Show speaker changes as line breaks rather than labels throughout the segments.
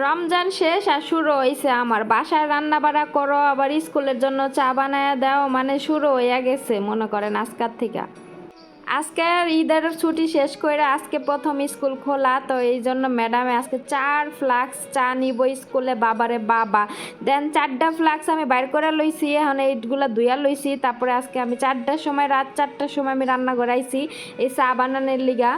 রমজান শেষ আর শুরু হয়েছে আমার। বাসায় রান্না বাড়া করো, আবার স্কুলের জন্য চা বানায় দাও মানে শুরু হইয়া গেছে, মনে করেন আজকার থেকে। আজকে ঈদের ছুটি শেষ করে আজকে প্রথম স্কুল খোলা, তো এই জন্য ম্যাডামে আজকে চার ফ্লাক্স চা নিব স্কুলে, বাবারে বাবা। দেন চারটা ফ্লাক্স আমি বাইর করে লইছি, এখন এইগুলো ধুইয়া লইছি, তারপরে আজকে আমি চারটার সময়, রাত চারটার সময় আমি রান্না করাইছি, এই চা বানানোর লিগা।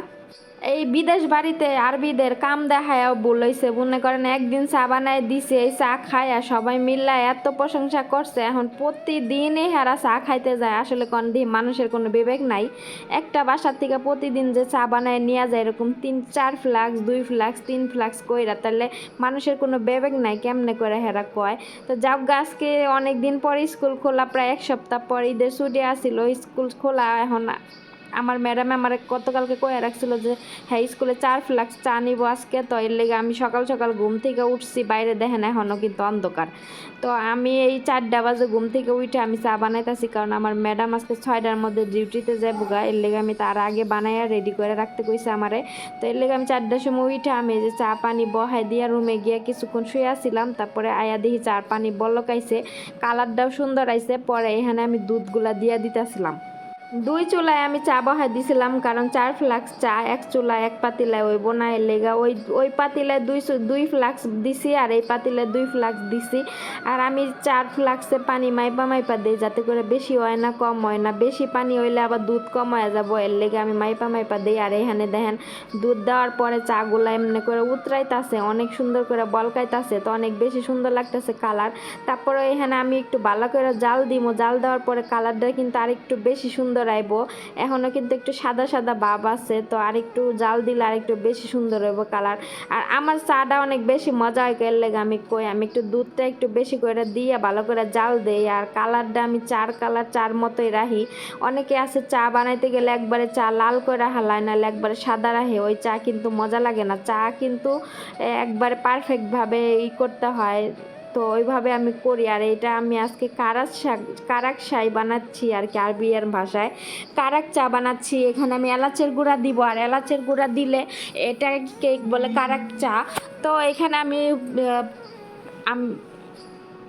এই বিদেশ বাড়িতে আরবিদের কাম দেখায় বলইছে মনে করেন একদিন চা বানায় দিছে, এই চা খায় সবাই মিল্লা এত প্রশংসা করছে। এখন প্রতিদিনই হেরা চা খাইতে যায়। আসলে কোন দিন মানুষের কোনো বিবেক নাই। একটা বাসার থেকে প্রতিদিন যে চা বানায় নিয়ে যায়, এরকম তিন, চার ফ্লাক্স, দুই ফ্লাক্স, তিন ফ্লাক্স কইরা, তাহলে মানুষের কোনো বিবেক নাই, কেমনে করে হেরা কয়? তো যাক গাছকে অনেক দিন পর স্কুল খোলা, প্রায় এক সপ্তাহ পর ঈদের ছুটি আসছিল স্কুল খোলা এখন আমার ম্যাডাম আমার গতকালকে কয়ে রাখছিল যে হ্যাঁ স্কুলে চার ফ্লাক্স চা নিব আজকে, তো এর লেগে আমি সকাল সকাল ঘুম থেকে উঠছি, বাইরে দেখেন এখনও কিন্তু অন্ধকার। তো আমি এই চারটা বাজে ঘুম থেকে উঠে আমি চা বানাইতেছি, কারণ আমার ম্যাডাম আজকে ছয়টার মধ্যে ডিউটিতে যাব গা, এর লেগে আমি তার আগে বানাইয়া রেডি করে রাখতে কইছে আমারে। তো এর লেগে আমি চারটার সময় উঠে আমি যে চা পানি বহাই দিয়া রুমে গিয়ে কিছুক্ষণ শুয়ে আসছিলাম তারপরে আয়া দেখি চার পানি বলকাইছে কালারটাও সুন্দর আইছে, পরে এখানে আমি দুধগুলা দিয়া দিতেছিলাম। দুই চুলায় আমি চা বহাই দিছিলাম, কারণ চার ফ্লাক্স চা, এক চুলা এক পাতিলায় ওই বোনায় লেগা ওই ওই পাতিলায় দুই দুই ফ্লাক্স দিছি আর এই পাতিলায় দুই ফ্লাক্স দিছি। আর আমি চার ফ্লাক্সে পানি মাইপা মাইপা দিই, যাতে করে বেশি হয় না, কম হয় না। বেশি পানি হইলে আবার দুধ কম হয়ে যাব, এর লেগে আমি মাইপা মাইপা দিই। আর এখানে দেখেন, দুধ দেওয়ার পরে চাগুলা এমনি করে উতরাইতাছে, অনেক সুন্দর করে বলকাইতাছে, তো অনেক বেশি সুন্দর লাগতেছে কালার। তারপরে এখানে আমি একটু ভালো করে জাল দিমো, জাল দেওয়ার পরে কালারটা কিন্তু আর একটু বেশি সুন্দর আইব এখনও কিন্তু একটু সাদা সাদা ভাব আছে, তো আর একটু জাল দিলে আর একটু বেশি সুন্দর হইব কালার। আর আমার চাটা অনেক বেশি মজা হয় এর লেগে আমি কই, আমি একটু দুধটা একটু বেশি করে দিয়ে ভালো করে জাল দেই, আর কালারটা আমি চার কালার চার মতোই রাখি। অনেকে আছে চা বানাইতে গেলে একবারে চা লাল করে হালায়, নাহলে একবারে সাদা রাখে, ওই চা কিন্তু মজা লাগে না। চা কিন্তু একবারে পারফেক্টভাবে ই করতে হয়। তো ওইভাবে আমি করি। আর এটা আমি আজকে কারাক শাক, কারাক শাই বানাচ্ছি আর কি আরবিয়ার ভাষায়। কারাক চা বানাচ্ছি, এখানে আমি এলাচের গুঁড়া দিব। আর এলাচের গুঁড়া দিলে এটা কেক বলে কারাক চা। তো এখানে আমি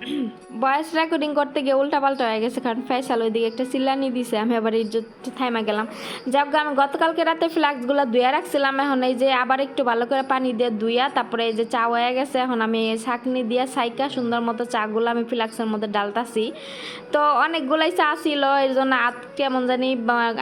ভয়েস রেকর্ডিং করতে গিয়ে উল্টা পাল্টা হয়ে গেছে, কারণ ফেসাল ওইদিকে একটা চিল্লানি দিছে, আমি আবার ইজ্জত থাইমা গেলাম। যাক আমি গতকালকে রাতে ফ্লাক্সগুলো ধুয়ে রাখছিলাম, এখন এই যে আবার একটু ভালো করে পানি দিয়ে ধুইয়া তারপরে এই যে চা হয়ে গেছে, এখন আমি ছাকনি দিয়ে সাইকা সুন্দর মতো চাগুলো আমি ফ্লাক্সের মধ্যে ডালতাছি। তো অনেকগুলাই চা ছিল, এর জন্য আত কেমন জানি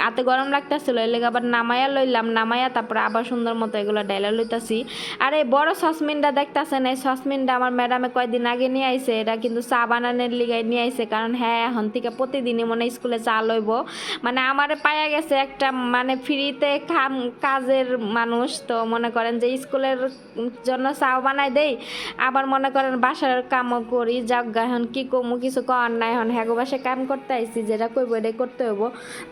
হাতে গরম লাগতেছিল, এর লেগে আবার নামাইয়া লইলাম নামাইয়া তারপরে আবার সুন্দর মতো এগুলো ডাইলা লইতাছি। আর এই বড় সসমিনটা দেখতাছেন, এই সসমিনটা আমার ম্যাডামে কয়দিন আগে নিয়ে আইছে, এটা কিন্তু চা বানানোর লিগাই নিয়ে আইছে, কারণ হ্যাঁ এখন থেকে প্রতিদিনই মনে স্কুলে চা লইব। মানে আমারে পায়া গেছে একটা মানে ফ্রিতে খাম কাজের মানুষ, তো মনে করেন যে স্কুলের জন্য চা বানাই দেই। আবার মনে করেন বাসার কামও করি, যাক এখন কি কমু, কিছু করার নাই। এখন হ্যাগো বাসায় কাম করতে আইছি, যেটা কইব এটাই করতে হইব।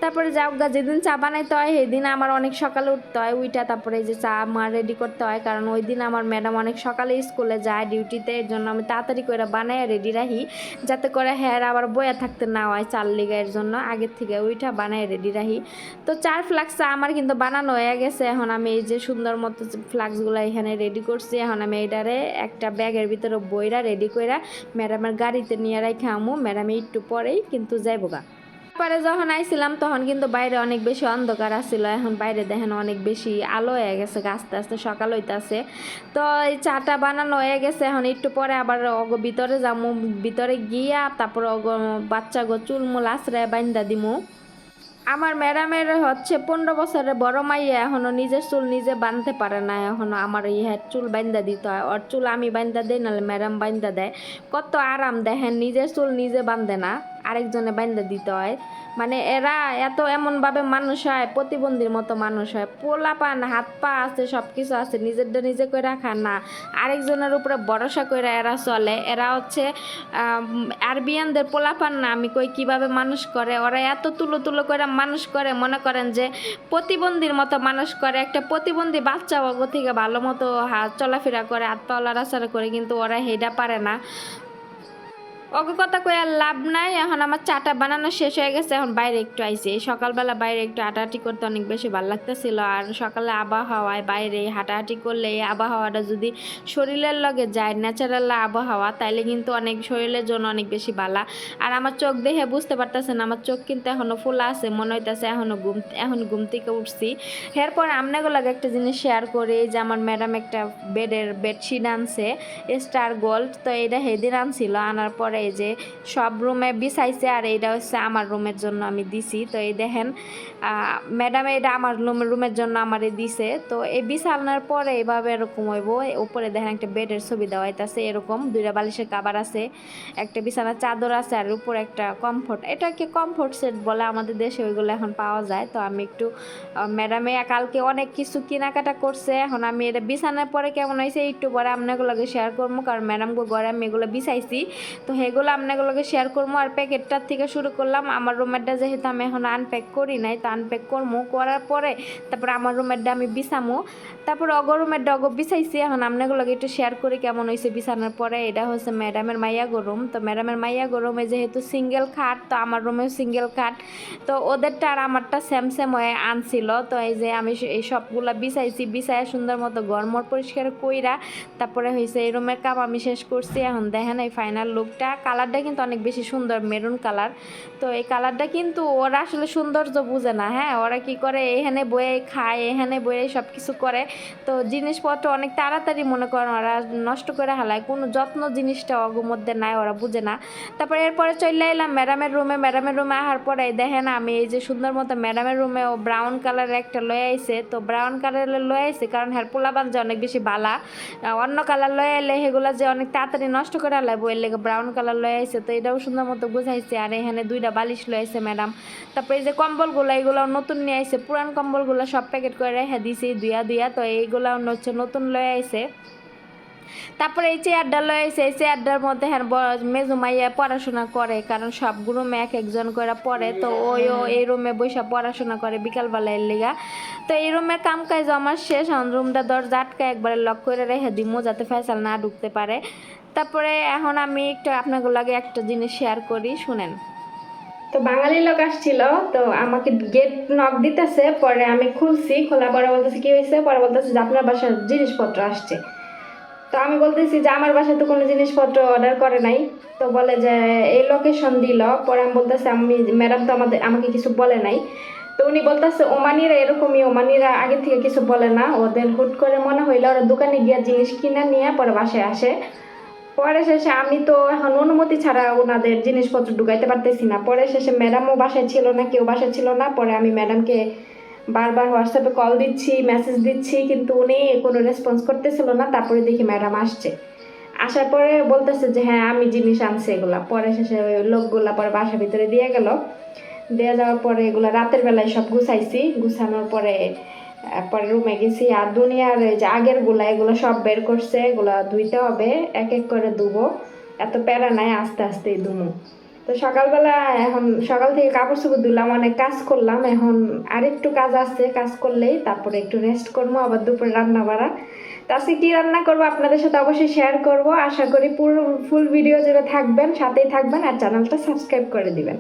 তারপরে যাক গা, যেদিন চা বানাইতে হয়, সেদিন আমার অনেক সকালে উঠতে হয়, উইটা তারপরে যে চা আমার রেডি করতে হয়, কারণ ওই দিন আমার ম্যাডাম অনেক সকালে স্কুলে যায় ডিউটিতে, এর জন্য আমি তাড়াতাড়ি করে বানাই রেডি রাখি যাতে করে হ্যাঁ আবার বয়া থাকতে না হয় চাল লিগায়ের জন্য, আগের থেকে ওইটা বানাই রেডি রাখি তো চার ফ্লাক্সটা আমার কিন্তু বানানো হয়ে গেছে, এখন আমি এই যে সুন্দর মতো ফ্লাক্সগুলো এখানে রেডি করছি, এখন আমি এটারে একটা ব্যাগের ভিতরে বইরা রেডি কইরা ম্যাডামের গাড়িতে নিয়ে রাখি আমু, ম্যাডামে একটু পরেই কিন্তু যাইবো গা পরে যখন আইছিলাম, তখন কিন্তু বাইরে অনেক বেশি অন্ধকার আসছিল এখন বাইরে দেখেন অনেক বেশি আলো হয়ে গেছে, আস্তে আস্তে সকাল হইতাছে। তো এই চাটা বানানো হয়ে গেছে, এখন একটু পরে আবার অগ ভিতরে যামু। ভিতরে গিয়া তারপর অগ বাচ্চা গো চুলমুল আশ্রয় বাইন্দা দিমু। আমার ম্যাডামের হচ্ছে পনেরো বছরের বড় মাইয়া, এখনও নিজের চুল নিজে বাঁধতে পারে না। এখনও আমার ইহে চুল বাইন্দা দিতে হয়। ওর চুল আমি বাইন্দা দেই, নাহলে ম্যাডাম বাইন্দা দেয়। কত আরাম দেখেন, নিজের চুল নিজে বাঁধে না। আরেকজনে বাইন্দা দিতে হয়। মানে এরা এত এমনভাবে মানুষ হয়, প্রতিবন্ধীর মতো মানুষ হয়। পোলা পান হাত পা আছে সব কিছু আছে, নিজেরটা নিজে করে রাখা না। আরেকজনের উপরে ভরসা করে এরা চলে। এরা হচ্ছে আরবিয়ানদের পোলাপান না। আমি কই কীভাবে মানুষ করে? ওরা এত তুলো তুলো করে মানুষ করে। মনে করেন যে প্রতিবন্ধীর মতো মানুষ করে। একটা প্রতিবন্ধী বাচ্চা থেকে ভালো মতো চলাফেরা করে, হাত পা লড়াচড়া করে, কিন্তু ওরা হেডা পারে না। ওকে কথা আর লাভ নাই, এখন আমার চাটা বানানো শেষ হয়ে গেছে, এখন বাইরে একটু এই সকালবেলা বাইরে একটু হাঁটাহাঁটি করতে অনেক বেশি ভালো লাগতেছিল, আর সকালে আবহাওয়ায় বাইরে হাঁটাহাঁটি করলে এই আবহাওয়াটা যদি শরীরের লগে যায় ন্যাচারাল আবহাওয়া, তাইলে কিন্তু অনেক শরীরের জন্য অনেক বেশি ভালো। আর আমার চোখ দেখে বুঝতে পারতেছেন, আমার চোখ কিন্তু এখনও ফুলা আছে, মনে হইতেছে এখনও ঘুম, এখন ঘুম থেকে উঠছি। এরপর আপনাগুলোকে একটা জিনিস শেয়ার করি যে আমার ম্যাডাম একটা বেডের বেডশিট আনছে স্টার গোল্ড তো এটা হেদিন আনছিল, আনার পরে এই যে সব রুমে বিছাইছে আর এইটা হচ্ছে আমার রুমের জন্য আমি দিছি। তো এই দেখেন ম্যাডাম এটা আমার রুমের জন্য আমারে দিছে। তো এই বিছানার পরে এইভাবে এরকম হইব, উপরে দেখেন একটা বেডের ছবি দেওয়া হইতাছে, এরকম দুইটা বালিশের কাবার আছে, একটা বিছানার চাদর আছে আর উপরে একটা কমফোর্ট এটা কি কমফোর্ট সেট বলে আমাদের দেশে ওইগুলো এখন পাওয়া যায়। তো আমি একটু ম্যাডামে কালকে অনেক কিছু কেনাকাটা করছে, এখন আমি এটা বিছানার পরে কেমন হয়েছে একটু পরে আপনাগুলোকে শেয়ার করব। কারণ ম্যাডামকে ঘরে আমি এগুলো বিছাইছি। তো সেগুলো আপনাগুলোকে শেয়ার করব আর প্যাকেটটার থেকে শুরু করলাম। আমার রুমেরটা যেহেতু আমি এখন আনপ্যাক করি নাই, তো আনপ্যাক করব করার পরে তারপর আমার রুমেরটা আমি বিছামো। তারপর অগ রুমের ডগ বিছাইছি। এখন আপনাগুলোকে একটু শেয়ার করি কেমন হয়েছে বিছানার পরে। এটা হচ্ছে ম্যাডামের মাইয়া গরুম তো ম্যাডামের মাইয়া গরমে যেহেতু সিঙ্গেল খাট তো আমার রুমেও সিঙ্গেল খাট তো ওদেরটা আর আমারটা সেম সেম হয়ে আনছিল। তো এই যে আমি এই সবগুলা বিছাইছি। বিছাইয়া সুন্দর মতো গরমর পরিষ্কার কইরা তারপরে হয়েছে এই রুমের কাপ আমি শেষ করছি। এখন দেখেন এই ফাইনাল লুকটা কালারটা কিন্তু অনেক বেশি সুন্দর, মেরুন কালার। তো এই কালারটা কিন্তু ওরা আসলে সৌন্দর্য বুঝে না হ্যাঁ? ওরা কি করে এখানে বয়ে খায়, এখানে বয়ে সব কিছু করে। তো জিনিসপত্র অনেক তাড়াতাড়ি মনে করেন ওরা নষ্ট করে হালায়, কোনো যত্ন জিনিসটা অগর মধ্যে নাই, ওরা বুঝে না। তারপরে এরপরে চলে এলাম ম্যাডামের রুমে ম্যাডামের রুমে আসার পরে দেখেন আমি এই যে সুন্দর মতো ম্যাডামের রুমে ও ব্রাউন কালারের একটা লয়ে আইছে। তো ব্রাউন কালারের লয়ে আইছে কারণ হেয়ার পোলাবান যে অনেক বেশি বালা অন্য কালার লয়ে এলে সেগুলো যে অনেক তাড়াতাড়ি নষ্ট করে আলাই বইয়ের লেগে ব্রাউন কালার লয়ে আইছে, তো এটাও সুন্দর মতো বুঝাইছে। আর এখানে দুইটা বালিশ লয়ে আইছে ম্যাডাম। তারপরে যে কম্বলগুলো, এগুলো নতুন নিয়ে আইছে, পুরান কম্বলগুলো সব প্যাকেট করে রেখে দিছি দুইয়া দুইয়া তো এইগুলো হচ্ছে নতুন লয়ে আইছে। তারপরে এই চেয়ারটা লয়েছে এই চেয়ারটার মধ্যে হ্যাঁ মেজু মাইয়া পড়াশোনা করে, কারণ সব রুমে এক একজন করে পড়ে। তো ওইও এই রুমে বসে পড়াশোনা করে বিকালবেলা এর লিগা। তো এই রুমের কাম কাজ আমার শেষ রুমটা দরজা আটকা একবারে লক করে রেখে দিমু যাতে ফেসাল না ঢুকতে পারে। তারপরে এখন আমি একটু আপনাদের লাগে একটা জিনিস শেয়ার করি, শুনেন। তো বাঙালি লোক আসছিল, তো আমাকে গেট নক দিতেছে, পরে আমি খুলছি খোলা পরে বলতেছি, কি হয়েছে? পরে বলতেছে যে, আপনার বাসার জিনিসপত্র আসছে। তো আমি বলতেছি যে, আমার বাসায় তো কোনো জিনিসপত্র অর্ডার করে নাই। তো বলে যে, এই লোকেশন দিল। পরে আমি বলতেছি, আমি ম্যাডাম তো আমাদের, আমাকে কিছু বলে নাই। তো উনি বলতেছে, ওমানিরা এরকমই, ওমানিরা আগে থেকে কিছু বলে না। ওদের হুট করে মনে হইলে ওরা দোকানে গিয়ে জিনিস কিনে নিয়ে পরে বাসায় আসে। পরে শেষে আমি তো এখন অনুমতি ছাড়া ওনাদের জিনিসপত্র ঢুকাইতে পারতেছি না। পরে শেষে ম্যাডামও বাসায় ছিল না, কেউ বাসায় ছিল না। পরে আমি ম্যাডামকে বারবার হোয়াটসঅ্যাপে কল দিচ্ছি, মেসেজ দিচ্ছি, কিন্তু উনি কোনো রেসপন্স করতেছিল না। তারপরে দেখি ম্যাডাম আসছে। আসার পরে বলতেছে যে হ্যাঁ আমি জিনিস আনছি এগুলা। পরে শেষে ওই লোকগুলা পরে বাসার ভিতরে দিয়ে গেল। দিয়ে যাওয়ার পরে এগুলো রাতের বেলায় সব গুছাইছি। গুছানোর পরে আহ, পরে রুমে গেছি আর দুনিয়ার যে আগেরগুলা এগুলো সব বের করছে এগুলো ধুইতে হবে এক এক করে ধুবো। এত প্যারা নাই আস্তে আস্তেই ধুমো। তো সকালবেলা এখন সকাল থেকে কাপড় চোপড় ধুলাম অনেক কাজ করলাম এখন আরেকটু কাজ আছে কাজ করলেই তারপরে একটু রেস্ট করব আবার দুপুরে রান্না বাড়া তো আজকে কী রান্না করব আপনাদের সাথে অবশ্যই শেয়ার করব। আশা করি পুরো ফুল ভিডিও জুড়ে থাকবেন সাথেই থাকবেন আর চ্যানেলটা সাবস্ক্রাইব করে দিবেন।